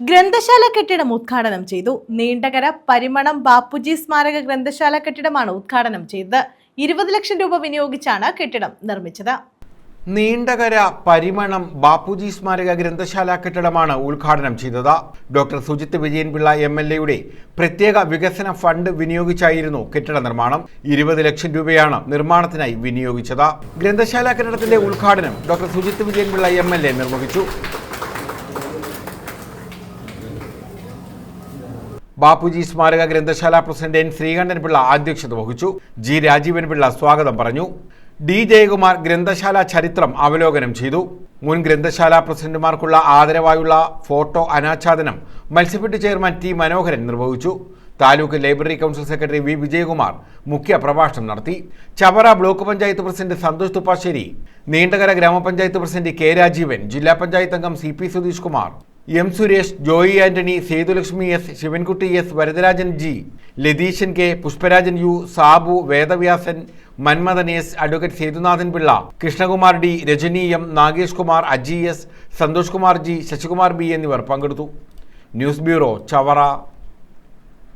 ഗ്രന്ഥശാല കെട്ടിടം ഉദ്ഘാടനം ചെയ്തു. നീണ്ടകര പരിമണം ബാപ്പുജി സ്മാരക ഗ്രന്ഥശാല കെട്ടിടമാണ് ഉദ്ഘാടനം ചെയ്തത്. ഇരുപത് ലക്ഷം രൂപ വിനിയോഗിച്ചാണ് കെട്ടിടം നിർമ്മിച്ചത്. നീണ്ടകര പരിമണം ബാപ്പുജി സ്മാരക ഗ്രന്ഥശാല കെട്ടിടമാണ് ഉദ്ഘാടനം ചെയ്തത്. Doctor Sujith Vijayan Pillai M L എയുടെ പ്രത്യേക വികസന ഫണ്ട് വിനിയോഗിച്ചായിരുന്നു കെട്ടിട നിർമ്മാണം. ഇരുപത് ലക്ഷം രൂപയാണ് നിർമ്മാണത്തിനായി വിനിയോഗിച്ചത്. ഗ്രന്ഥശാല കെട്ടിടത്തിന്റെ ഉദ്ഘാടനം doctor Sujith Vijayan Pillai M L A നിർവഹിച്ചു. ബാപ്പുജി സ്മാരക ഗ്രന്ഥശാല പ്രസിഡന്റ് എൻ ശ്രീകണ്ഠൻ പിള്ള അധ്യക്ഷത വഹിച്ചു. ജി രാജീവൻ പിള്ള സ്വാഗതം പറഞ്ഞു. ഡി ജയകുമാർ ഗ്രന്ഥശാല ചരിത്രം അവലോകനം ചെയ്തു. മുൻ ഗ്രന്ഥശാല പ്രസിഡന്റുമാർക്കുള്ള ആദരവായുള്ള ഫോട്ടോ അനാച്ഛാദനം മത്സ്യഫെഡ് ചെയർമാൻ ടി മനോഹരൻ നിർവഹിച്ചു. Taluk library council secretary V Vijayakumar മുഖ്യ പ്രഭാഷണം നടത്തി. ചവറ ബ്ലോക്ക് പഞ്ചായത്ത് പ്രസിഡന്റ് സന്തോഷ് തുപ്പാശ്ശേരി നീണ്ടകര ഗ്രാമപഞ്ചായത്ത് പ്രസിഡന്റ് കെ രാജീവൻ ജില്ലാ പഞ്ചായത്ത് അംഗം C P Sudheesh Kumar M Suresh Joy Antony Sethulakshmi S Sivankutty S Varadarajan G Latheesan K Pushparajan U Sabu Vedavyasan Manmadhan S advocate Sethunathan Pillai Krishnakumar D Rajani M Nagesh Kumar Aji S Santhosh Kumar G Sasikumar B എന്നിവർ പങ്കെടുത്തു. News bureau Chavara.